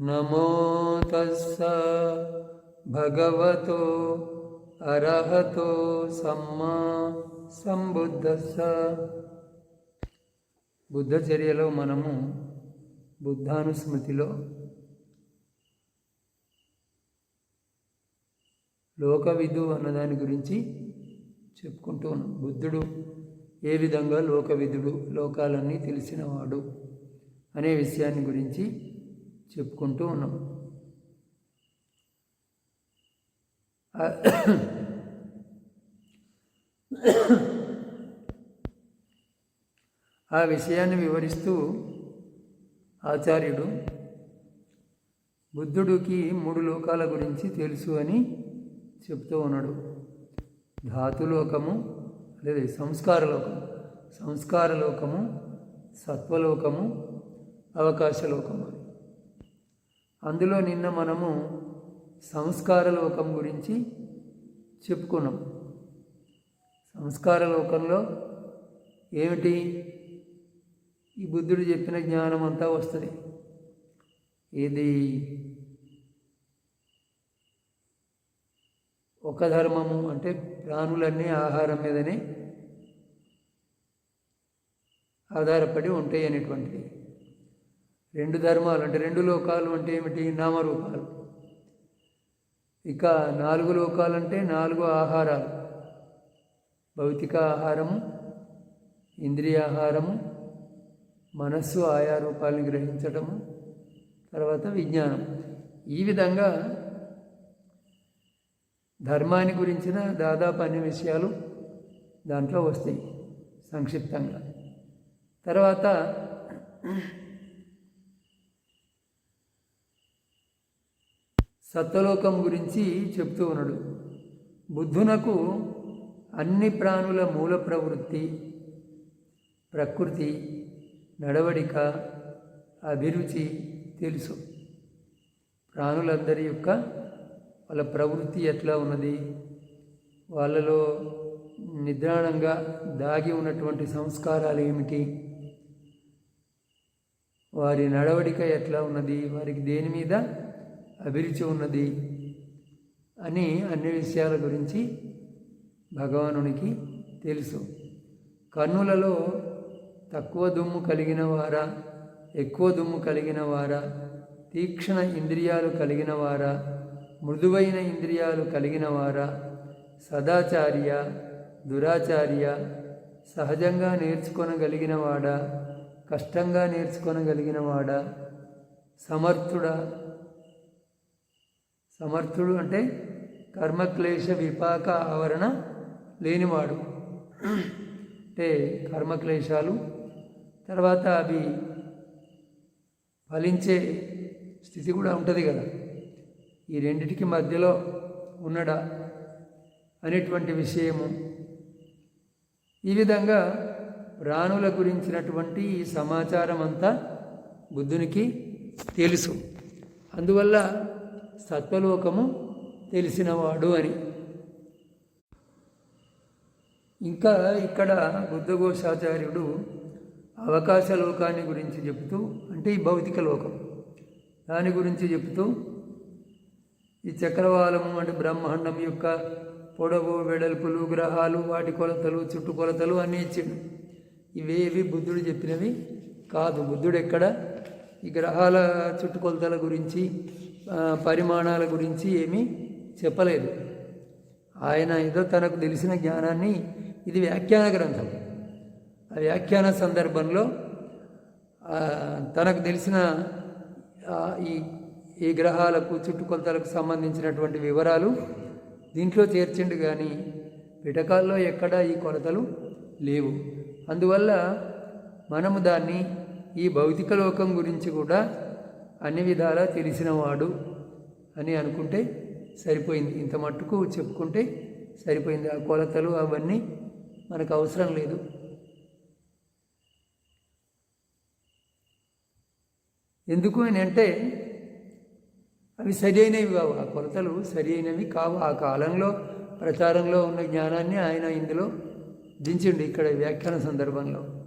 నమో తస్స భగవతో అర్హతో సమ్మా సంబుద్ధస్స. బుద్ధచర్యలో మనము బుద్ధానుస్మృతిలో లోకవిధు అన్నదాని గురించి చెప్పుకుంటూ ఉన్నాం. బుద్ధుడు ఏ విధంగా లోకవిధుడు లోకాలన్నీ తెలిసినవాడు అనే విషయాన్ని గురించి చెప్పుకుంటూ ఉన్నాం. ఆ- విషయాన్ని వివరిస్తూ ఆచార్యుడు బుద్ధుడికి మూడు లోకాల గురించి తెలుసు అని చెప్తూ ఉన్నాడు. ధాతులోకము లేదా సంస్కార సంస్కారలోకము సంస్కార లోకము సత్వలోకము అవకాశలోకము. అందులో నిన్న మనము సంస్కార లోకం గురించి చెప్పుకున్నాం. సంస్కార లోకంలో ఏమిటి? ఈ బుద్ధుడు చెప్పిన జ్ఞానం అంతా వస్తుంది. ఇది ఒక ధర్మము అంటే ప్రాణులన్నీ ఆహారం మీదనే ఆధారపడి ఉంటాయి అనేటువంటిది. రెండు ధర్మాలు అంటే రెండు లోకాలు అంటే ఏమిటి? నామరూపాలు. ఇక నాలుగు లోకాలు అంటే నాలుగు ఆహారాలు. భౌతిక ఆహారము ఇంద్రియాహారము మనస్సు ఆయా రూపాలను గ్రహించటము తర్వాత విజ్ఞానం. ఈ విధంగా ధర్మాన్ని గురించిన దాదాపు అన్ని విషయాలు దాంట్లో వస్తాయి సంక్షిప్తంగా. తర్వాత సత్వలోకం గురించి చెప్తూ ఉన్నాడు. బుద్ధునకు అన్ని ప్రాణుల మూల ప్రవృత్తి ప్రకృతి నడవడిక అభిరుచి తెలుసు. ప్రాణులందరి యొక్క వాళ్ళ ప్రవృత్తి ఎట్లా ఉన్నది? వాళ్ళలో నిద్రాణంగా దాగి ఉన్నటువంటి సంస్కారాలు ఏమిటి? వారి నడవడిక ఎట్లా ఉన్నది? వారికి దేని మీద అభిరుచి ఉన్నది అని అన్ని విషయాల గురించి భగవానునికి తెలుసు. కన్నులలో తక్కువ దుమ్ము కలిగిన వారా ఎక్కువ దుమ్ము కలిగిన వారా తీక్షణ ఇంద్రియాలు కలిగిన వారా మృదువైన ఇంద్రియాలు కలిగిన వారా సదాచార్య దురాచార్య సహజంగా నేర్చుకొనగలిగిన వాడా కష్టంగా నేర్చుకొనగలిగిన వాడా సమర్థుడా సమర్థుడు అంటే కర్మక్లేశ విపాక ఆవరణ లేనివాడు. అంటే కర్మక్లేశాలు తర్వాత అవి ఫలించే స్థితి కూడా ఉంటుంది కదా. ఈ రెండిటికి మధ్యలో ఉన్నడా అనేటువంటి విషయము. ఈ విధంగా ప్రాణుల గురించినటువంటి ఈ సమాచారం అంతా బుద్ధునికి తెలుసు. అందువల్ల సత్వలోకము తెలిసినవాడు అని. ఇంకా ఇక్కడ బుద్ధఘోషాచార్యుడు అవకాశ లోకాన్ని గురించి చెప్తూ అంటే ఈ భౌతిక లోకం దాని గురించి చెబుతూ ఈ చక్రవాలము అంటే బ్రహ్మాండం యొక్క పొడవు వెడల్పులు గ్రహాలు వాటి కొలతలు చుట్టుకొలతలు అన్నీ ఇచ్చిండు. ఇవేవి బుద్ధుడు చెప్పినవి కాదు. బుద్ధుడు ఎక్కడ? ఈ గ్రహాల చుట్టుకొలతల గురించి పరిమాణాల గురించి ఏమీ చెప్పలేదు. ఆయన ఏదో తనకు తెలిసిన జ్ఞానాన్ని ఇది వ్యాఖ్యాన గ్రంథం. ఆ వ్యాఖ్యాన సందర్భంలో తనకు తెలిసిన ఈ ఈ గ్రహాలకు చుట్టుకొలతలకు సంబంధించినటువంటి వివరాలు దీంట్లో చేర్చిండు కానీ పిటకాల్లో ఎక్కడా ఈ కొలతలు లేవు. అందువల్ల మనము దాన్ని ఈ భౌతిక లోకం గురించి కూడా అన్ని విధాలా తెలిసినవాడు అని అనుకుంటే సరిపోయింది. ఇంత మట్టుకు చెప్పుకుంటే సరిపోయింది. ఆ కొలతలు అవన్నీ మనకు అవసరం లేదు. ఎందుకు అని అంటే అవి సరి అయినవి కావు. ఆ కొలతలు సరి అయినవి కావు. ఆ కాలంలో ప్రచారంలో ఉన్న జ్ఞానాన్ని ఆయన ఇందులో దించిండు ఇక్కడ వ్యాఖ్యాన సందర్భంలో.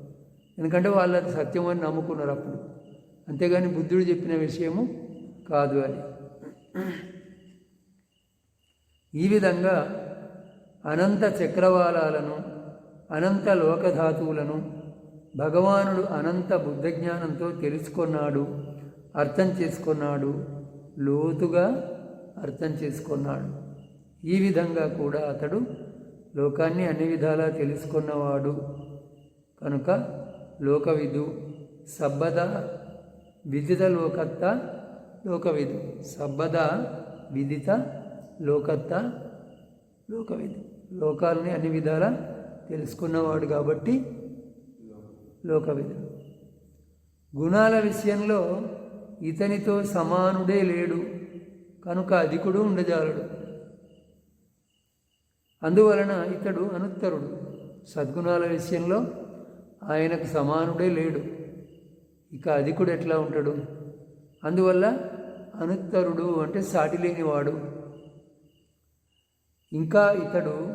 ఎందుకంటే వాళ్ళు అది సత్యం అని నమ్ముకున్నారు అప్పుడు. అంతేగాని బుద్ధుడు చెప్పిన విషయము కాదు అని. ఈ విధంగా అనంత చక్రవాలాలను అనంత లోకధాతువులను భగవానుడు అనంత బుద్ధజ్ఞానంతో తెలుసుకున్నాడు అర్థం చేసుకున్నాడు లోతుగా అర్థం చేసుకున్నాడు. ఈ విధంగా కూడా అతడు లోకాన్ని అన్ని విధాలా తెలుసుకున్నవాడు. కనుక లోకవిధు సబ్బద విదిత లోకత్త లోకవిదు. సబ్బద విదిత లోకత్త లోకవిదు. లోకాలని అన్ని విధాలా తెలుసుకున్నవాడు కాబట్టి లోకవిదు. గుణాల విషయంలో ఇతనితో సమానుడే లేడు. కనుక అధికుడు ఉండజాలడు. అందువలన ఇతడు అనుత్తరుడు. సద్గుణాల విషయంలో ఆయనకు సమానుడే లేడు. ఇక అధికుడు ఎట్లా ఉంటాడు? అందువల్ల అనుత్తరుడు అంటే సాటి లేనివాడు ఇంకా ఇతడు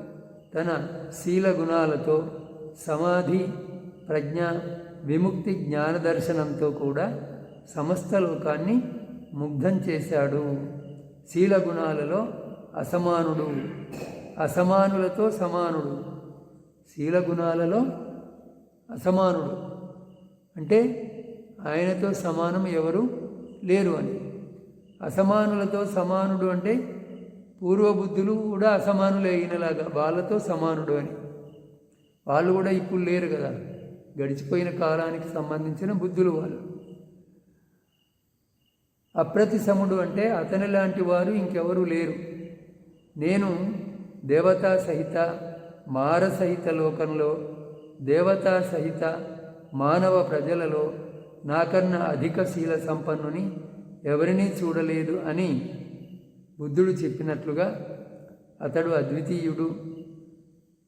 తన శీల గుణాలతో సమాధి ప్రజ్ఞ విముక్తి జ్ఞాన దర్శనంతో కూడా సమస్త లోకాన్ని ముగ్ధం చేశాడు. శీల గుణాలలో అసమానుడు. అసమానులతో సమానుడు. శీల గుణాలలో అసమానుడు. అంటే ఆయనతో సమానం ఎవరు? లేరు అని. అసమానులతో సమానుడు అంటే పూర్వబుద్ధులు కూడా అసమానులు అయినలాగా వాళ్ళతో సమానుడు అని. వాళ్ళు కూడా ఇప్పుడు లేరు కదా. గడిచిపోయిన కాలానికి సంబంధించిన బుద్ధులు వాళ్ళు. అప్రతిసముడు అంటే అతని లాంటి వారు ఇంకెవరు లేరు. నేను దేవతా సహిత మార సహిత లోకంలో దేవతా సహిత మానవ ప్రజలలో నాకన్నా అధిక శీల సంపన్నుని ఎవరినీ చూడలేదు అని బుద్ధుడు చెప్పినట్లుగా అతడు అద్వితీయుడు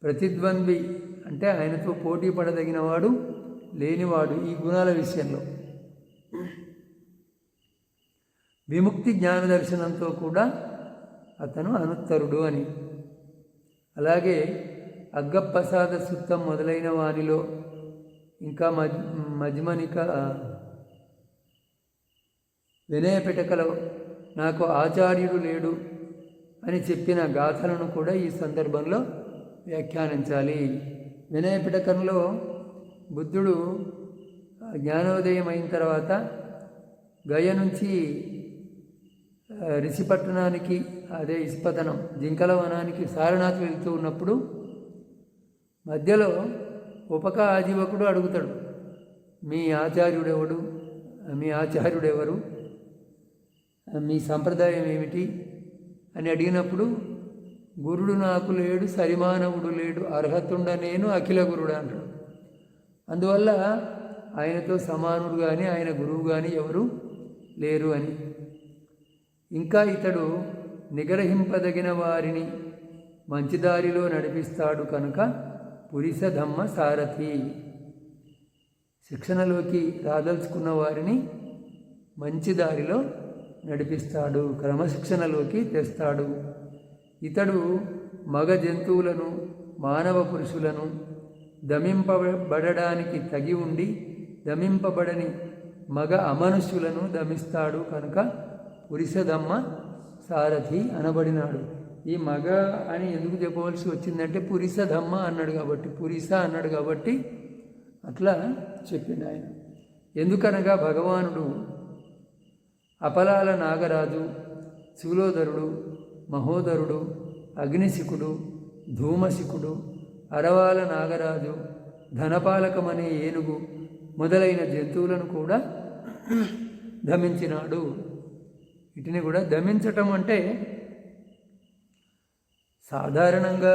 ప్రతిద్వంద్వి అంటే ఆయనతో పోటీ పడదగినవాడు లేనివాడు ఈ గుణాల విషయంలో. విముక్తి జ్ఞాన దర్శనంతో కూడా అతను అనుత్తరుడు అని. అలాగే అగ్గప్రసాద సుత్తం మొదలైన వానిలో ఇంకా మజ్ మజ్మనిక వినయపిటకలో నాకు ఆచార్యుడు లేడు అని చెప్పిన గాథలను కూడా ఈ సందర్భంలో వ్యాఖ్యానించాలి. వినయ పిటకంలో బుద్ధుడు జ్ఞానోదయం అయిన తర్వాత గయ నుంచి రిషిపట్టణానికి అదే ఇస్పతనం జింకల వనానికి సారనాథ్ వెళ్తూ ఉన్నప్పుడు మధ్యలో ఉపక ఆజీవకుడు అడుగుతాడు. మీ ఆచార్యుడెవడు? మీ ఆచార్యుడెవరు? మీ సంప్రదాయం ఏమిటి? అని అడిగినప్పుడు గురుడు నాకు లేడు సరిమానవుడు లేడు అర్హతుండ నేను అఖిల గురుడు అంటాడు. అందువల్ల ఆయనతో సమానుడు కానీ ఆయన గురువు కానీ ఎవరు లేరు అని. ఇంకా ఇతడు నిగ్రహింపదగిన వారిని మంచిదారిలో నడిపిస్తాడు కనుక పురిసధమ్మ సారథి. శిక్షణలోకి రాదలుచుకున్న వారిని మంచి దారిలో నడిపిస్తాడు క్రమశిక్షణలోకి తెస్తాడు. ఇతడు మగ జంతువులను మానవ పురుషులను దమింపబడడానికి తగి ఉండి దమింపబడని మగ అమనుష్యులను దమిస్తాడు కనుక పురుషధమ్మ సారథి అనబడినాడు. ఈ మగ అని ఎందుకు చెప్పవలసి వచ్చిందంటే పురిసదమ్మ అన్నాడు కాబట్టి పురిస అన్నాడు కాబట్టి అట్లా చెప్పిండు ఆయన. ఎందుకనగా భగవానుడు అపలాల నాగరాజు శూలోదరుడు మహోదరుడు అగ్నిశిఖుడు ధూమశిఖుడు అరవాల నాగరాజు ధనపాలకమనే ఏనుగు మొదలైన జంతువులను కూడా దమించినాడు. వీటిని కూడా దమించటం అంటే సాధారణంగా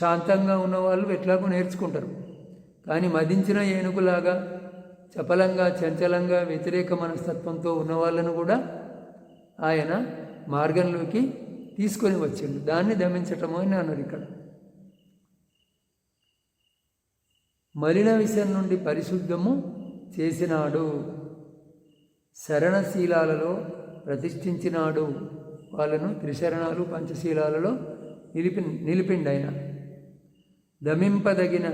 శాంతంగా ఉన్నవాళ్ళు ఎట్లాగో నేర్చుకుంటారు. కానీ మదించిన ఏనుగులాగా చపలంగా చంచలంగా వ్యతిరేక మనస్తత్వంతో ఉన్నవాళ్ళను కూడా ఆయన మార్గంలోకి తీసుకొని వచ్చిండు. దాన్ని దమించటము అని అన్నారు ఇక్కడ. మలిన విషయం నుండి పరిశుద్ధము చేసినాడు. శరణశీలాలలో ప్రతిష్ఠించినాడు. వాళ్ళను త్రిశరణాలు పంచశీలాలలో నిలిపి నిలిపిండైన. ఆయన దమింపదగిన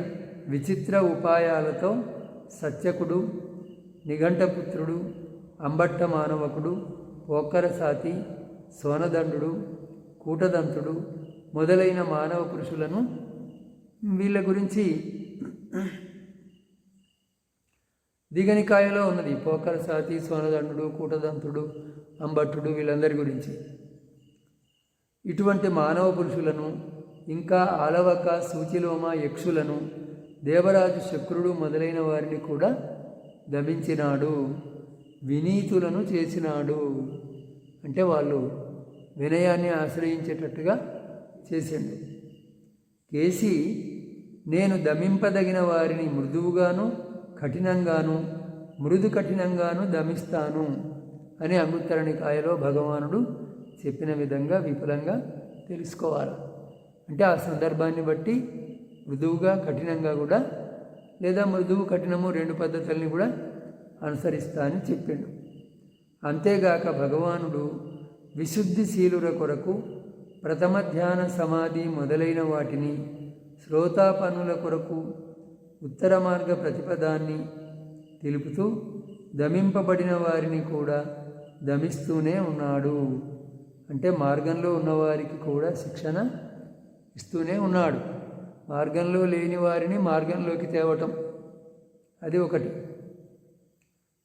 విచిత్ర ఉపాయాలతో సత్యకుడు నిఘంటపుత్రుడు అంబట్ట మానవకుడు పోకరసాతి సోనదండు కూటదంతుడు మొదలైన మానవ పురుషులను వీళ్ళ గురించి దిగనికాయలో ఉన్నది. పోకరసాతి సోనదండు కూటదంతుడు అంబట్టుడు వీళ్ళందరి గురించి. ఇటువంటి మానవ పురుషులను ఇంకా ఆలవక సూచిలోమ యక్షులను దేవరాజు శక్రుడు మొదలైన వారిని కూడా దమించినాడు వినీతులను చేసినాడు. అంటే వాళ్ళు వినయాన్ని ఆశ్రయించేటట్టుగా చేసిండు. కేసి నేను దమింపదగిన వారిని మృదువుగాను కఠినంగాను మృదు కఠినంగాను దమిస్తాను. అని అంగుత్తరణికాయలో భగవానుడు చెప్పిన విధంగా విపులంగా తెలుసుకోవాలి. అంటే ఆ సందర్భాన్ని బట్టి మృదువుగా కఠినంగా కూడా లేదా మృదువు కఠినము రెండు పద్ధతుల్ని కూడా అనుసరిస్తా అని చెప్పిండు. అంతేగాక భగవానుడు విశుద్ధిశీలుర కొరకు ప్రథమ ధ్యాన సమాధి మొదలైన వాటిని శ్రోతాపనుల కొరకు ఉత్తర మార్గ ప్రతిపదాన్ని తెలుపుతూ దమింపబడిన వారిని కూడా దమిస్తూనే ఉన్నాడు. అంటే మార్గంలో ఉన్నవారికి కూడా శిక్షణ ఇస్తూనే ఉన్నాడు. మార్గంలో లేని వారిని మార్గంలోకి తేవటం అది ఒకటి.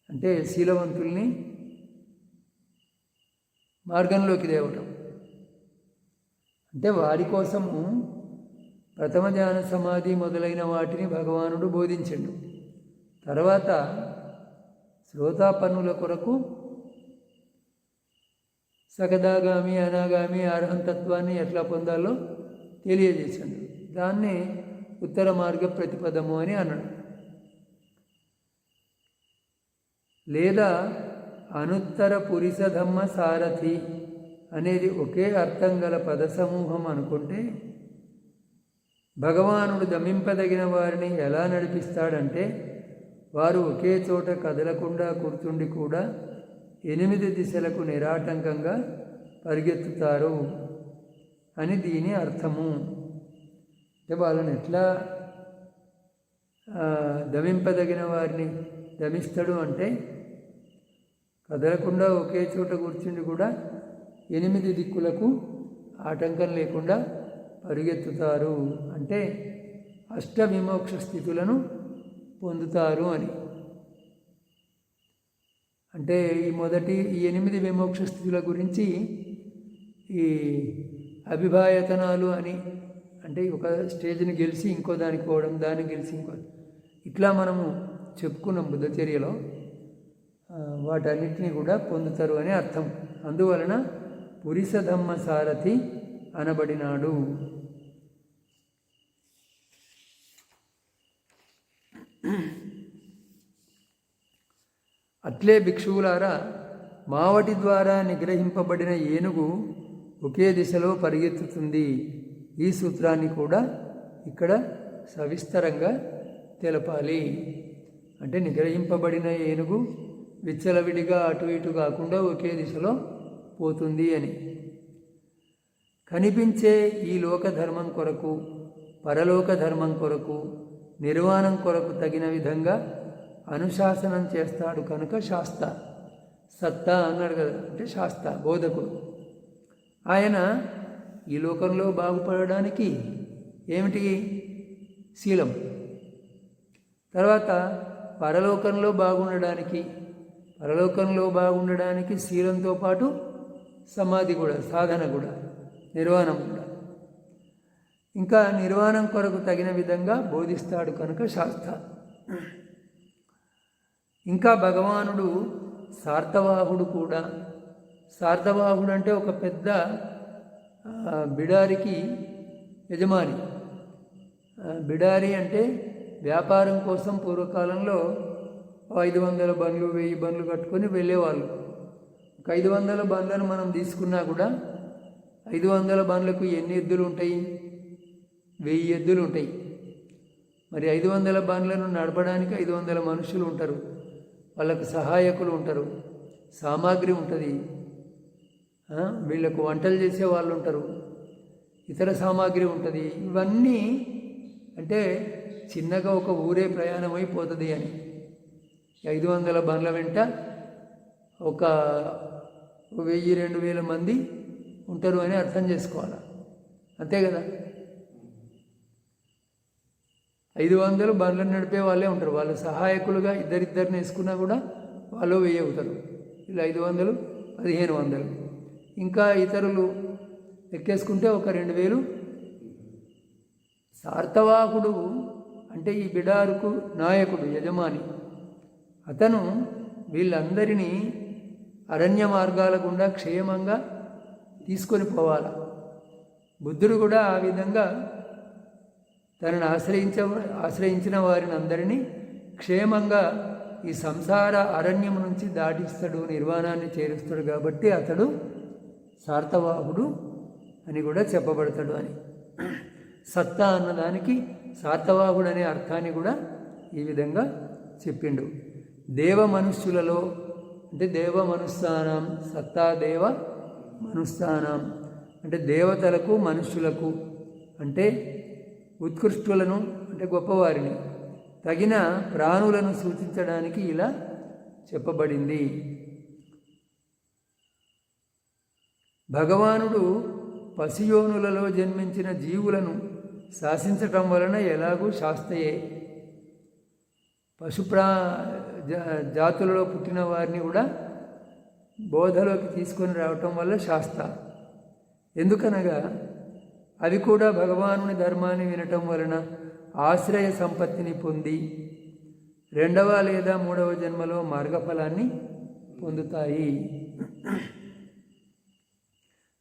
అంటే శీలవంతుల్ని మార్గంలోకి తేవటం. అంటే వారి కోసము ప్రథమ ధ్యాన సమాధి మొదలైన వాటిని భగవానుడు బోధించండు. తర్వాత శ్రోతాపన్నుల కొరకు సగదాగామి అనాగామి అర్హంతత్వాన్ని ఎట్లా పొందాలో తెలియజేశాడు. దాన్ని ఉత్తర మార్గ ప్రతిపదము అని అన్నాడు. లేదా అనుత్తర పురుషధమ్మ సారథి అనేది ఒకే అర్థం గల పద సమూహం అనుకుంటే భగవానుడు దమింపదగిన వారిని ఎలా నడిపిస్తాడంటే వారు ఒకే చోట కదలకుండా కూర్చుండి కూడా ఎనిమిది దిశలకు నిరాటంకంగా పరిగెత్తుతారు అని దీని అర్థము. అంటే వాళ్ళని ఎట్లా దమింపదగిన వారిని దమిస్తాడు అంటే కదలకుండా ఒకే చోట కూర్చుండి కూడా ఎనిమిది దిక్కులకు ఆటంకం లేకుండా పరిగెత్తుతారు. అంటే అష్టవిమోక్ష స్థితులను పొందుతారు అని. అంటే ఈ మొదటి ఈ ఎనిమిది విమోక్ష స్థితుల గురించి ఈ అభిభాయతనాలు అని అంటే ఒక స్టేజ్ని గెలిచి ఇంకో దానికి పోవడం దాన్ని గెలిచి ఇంకో ఇట్లా మనము చెప్పుకున్నాం బుద్ధచర్యలో. వాటన్నిటిని కూడా పొందుతారు అని అర్థం. అందువలన పురిసధమ్మ సారథి అనబడినాడు. అట్లే భిక్షువులారా మావటి ద్వారా నిగ్రహింపబడిన ఏనుగు ఒకే దిశలో పరిగెత్తుతుంది. ఈ సూత్రాన్ని కూడా ఇక్కడ సవిస్తరంగా తెలపాలి. అంటే నిగ్రహింపబడిన ఏనుగు విచ్చలవిడిగా అటు ఇటు కాకుండా ఒకే దిశలో పోతుంది అని. కనిపించే ఈ లోక ధర్మం కొరకు పరలోక ధర్మం కొరకు నిర్వాణం కొరకు తగిన విధంగా అనుశాసనం చేస్తాడు కనుక శాస్త. సత్తా అన్నాడు కదా అంటే శాస్త బోధకుడు. ఆయన ఈ లోకంలో బాగుపడడానికి ఏమిటి? శీలం. తర్వాత పరలోకంలో బాగుండడానికి పరలోకంలో బాగుండడానికి శీలంతో పాటు సమాధి కూడా సాధన కూడా నిర్వాణం కూడా. ఇంకా నిర్వాణం కొరకు తగిన విధంగా బోధిస్తాడు కనుక శాస్త్ర ఇంకా భగవానుడు సార్థవాహుడు కూడా. సార్థవాహుడు అంటే ఒక పెద్ద బిడారికి యజమాని. బిడారి అంటే వ్యాపారం కోసం పూర్వకాలంలో ఐదు వందల బండ్లు వెయ్యి బండ్లు కట్టుకొని వెళ్ళేవాళ్ళు. ఒక ఐదు వందల బండ్లను మనం తీసుకున్నా కూడా ఐదు వందల బండ్లకు ఎన్ని ఎద్దులు ఉంటాయి? వెయ్యి ఎద్దులు ఉంటాయి. మరి ఐదు వందల బండ్లను నడపడానికి ఐదు వందల మనుషులు ఉంటారు. వాళ్ళకు సహాయకులు ఉంటారు సామాగ్రి ఉంటుంది. వీళ్ళకు వంటలు చేసే వాళ్ళు ఉంటారు ఇతర సామాగ్రి ఉంటుంది. ఇవన్నీ అంటే చిన్నగా ఒక ఊరే ప్రయాణం అయిపోతుంది అని. ఐదు వందల బండ్ల వెంట ఒక వెయ్యి రెండు వేల మంది ఉంటారు అని అర్థం చేసుకోవాలి? అంతే కదా? ఐదు వందలు బండ్లను నడిపే వాళ్ళే ఉంటారు. వాళ్ళు సహాయకులుగా ఇద్దరిద్దరిని వేసుకున్నా కూడా వాళ్ళు వెయ్యి అవుతారు. ఇలా ఐదు వందలు పదిహేను వందలు. ఇంకా ఇతరులు ఎక్కేసుకుంటే ఒక రెండు వేలు. సార్థవాహుడు అంటే ఈ బిడారుకు నాయకుడు యజమాని. అతను వీళ్ళందరినీ అరణ్య మార్గాల గుండా క్షేమంగా తీసుకొని పోవాలి. బుద్ధుడు కూడా ఆ విధంగా తనను ఆశ్రయించ ఆశ్రయించిన వారిని అందరినీ క్షేమంగా ఈ సంసార అరణ్యం నుంచి దాటిస్తాడు నిర్వాణాన్ని చేరుస్తాడు కాబట్టి అతడు సార్థవాహుడు అని కూడా చెప్పబడతాడు అని. సత్తా అన్నదానికి సార్థవాహుడు అనే అర్థాన్ని కూడా ఈ విధంగా చెప్పిండు. దేవ మనుష్యులలో అంటే దేవ మనుస్థానం సత్తా దేవ మనుస్థానం అంటే దేవతలకు మనుష్యులకు అంటే ఉత్కృష్టులను అంటే గొప్పవారిని తగిన ప్రాణులను సూచించడానికి ఇలా చెప్పబడింది. భగవానుడు పసియోనులలో జన్మించిన జీవులను శాసించటం వలన ఎలాగూ శాస్తయే పశుప్రా జాతులలో పుట్టిన వారిని కూడా బోధలోకి తీసుకొని రావటం వల్ల శాస్త ఎందుకనగా అవి కూడా భగవానుని ధర్మాన్ని వినటం వలన ఆశ్రయ సంపత్తిని పొంది రెండవ లేదా మూడవ జన్మలో మార్గఫలాన్ని పొందుతాయి.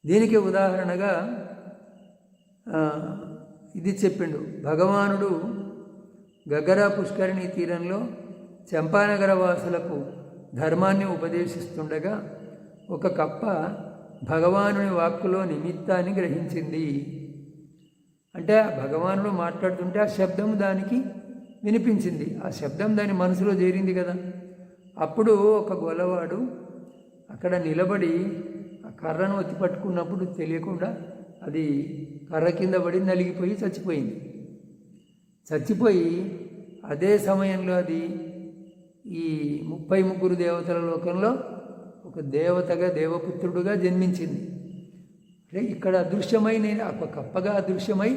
దీనికి ఉదాహరణగా ఇది చెప్పిండు. భగవానుడు గగరా పుష్కరిణి తీరంలో చంపానగర వాసులకు ధర్మాన్ని ఉపదేశిస్తుండగా ఒక కప్ప భగవానుని వాక్కులో నిమిత్తాన్ని గ్రహించింది. అంటే భగవానుడు మాట్లాడుతుంటే ఆ శబ్దం దానికి వినిపించింది. ఆ శబ్దం దాని మనసులో చేరింది కదా. అప్పుడు ఒక గొల్లవాడు అక్కడ నిలబడి ఆ కర్రను ఒత్తి పట్టుకున్నప్పుడు తెలియకుండా అది కర్ర కింద పడి నలిగిపోయి చచ్చిపోయింది. చచ్చిపోయి అదే సమయంలో అది ఈ ముప్పై ముగ్గురు దేవతల లోకంలో ఒక దేవతగా దేవపుత్రుడుగా జన్మించింది. ఇక్కడ అదృశ్యమై నేను ఒక కప్పగా అదృశ్యమై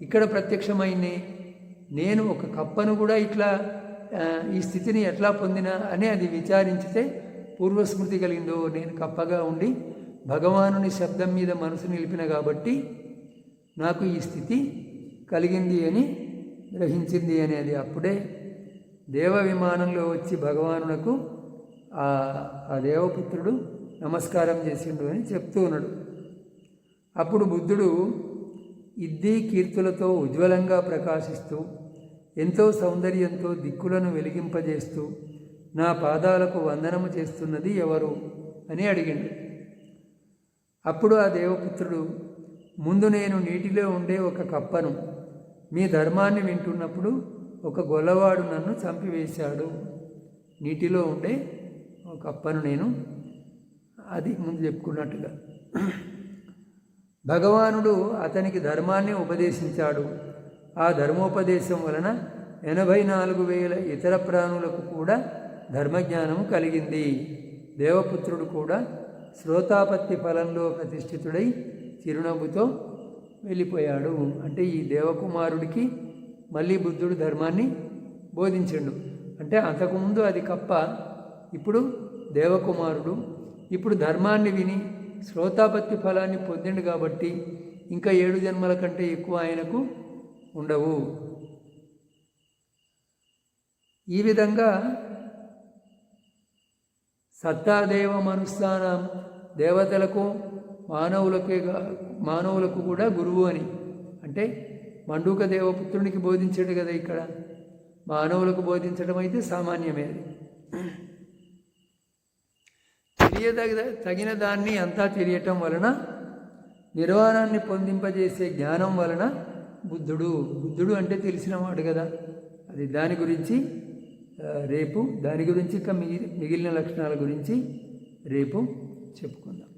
ఇక్కడ ప్రత్యక్షమైనే నేను ఒక కప్పను కూడా ఇట్లా ఈ స్థితిని ఎట్లా పొందినా అని అది విచారించితే పూర్వస్మృతి కలిగిందో నేను కప్పగా ఉండి భగవానుని శబ్దం మీద మనసు నిలిపిన కాబట్టి నాకు ఈ స్థితి కలిగింది అని గ్రహించింది అనేది అప్పుడే దేవ విమానంలో వచ్చి భగవానునకు ఆ దేవపుత్రుడు నమస్కారం చేసిండు అని చెప్తూ ఉన్నాడు. అప్పుడు బుద్ధుడు ఇద్దీ కీర్తులతో ఉజ్వలంగా ప్రకాశిస్తూ ఎంతో సౌందర్యంతో దిక్కులను వెలిగింపజేస్తూ నా పాదాలకు వందనము చేస్తున్నది ఎవరు? అని అడిగిండు. అప్పుడు ఆ దేవపుత్రుడు ముందు నేను నీటిలో ఉండే ఒక కప్పను మీ ధర్మాన్ని వింటున్నప్పుడు ఒక గొల్లవాడు నన్ను చంపివేశాడు. నీటిలో ఉండే ఒక కప్పను నేను అది ముందు చెప్పుకున్నట్టుగా. భగవానుడు అతనికి ధర్మాన్ని ఉపదేశించాడు. ఆ ధర్మోపదేశం వలన ఎనభై నాలుగు వేల ఇతర ప్రాణులకు కూడా ధర్మజ్ఞానం కలిగింది. దేవపుత్రుడు కూడా శ్రోతాపత్తి ఫలంలో ప్రతిష్ఠితుడై చిరునవ్వుతో వెళ్ళిపోయాడు. అంటే ఈ దేవకుమారుడికి మళ్ళీ బుద్ధుడు ధర్మాన్ని బోధించండు. అంటే అంతకుముందు అది కప్ప ఇప్పుడు దేవకుమారుడు ఇప్పుడు ధర్మాన్ని విని శ్రోతాపత్తి ఫలాన్ని పొందిండు కాబట్టి ఇంకా ఏడు జన్మల కంటే ఎక్కువ ఆయనకు ఉండవు. ఈ విధంగా సత్తాదేవ మనుస్థానం దేవతలకు మానవులకే మానవులకు కూడా గురువు అని. అంటే మండూక దేవపుత్రునికి బోధించాడు కదా ఇక్కడ. మానవులకు బోధించడం అయితే సామాన్యమే తెలియదగ తగిన దాన్ని అంతా తెలియటం వలన నిర్వాణాన్ని పొందింపజేసే జ్ఞానం వలన బుద్ధుడు బుద్ధుడు అంటే తెలిసినవాడు కదా. అది దాని గురించి రేపు దాని గురించి ఇంకా మిగిలిన లక్షణాల గురించి రేపు చెప్పుకుందాం.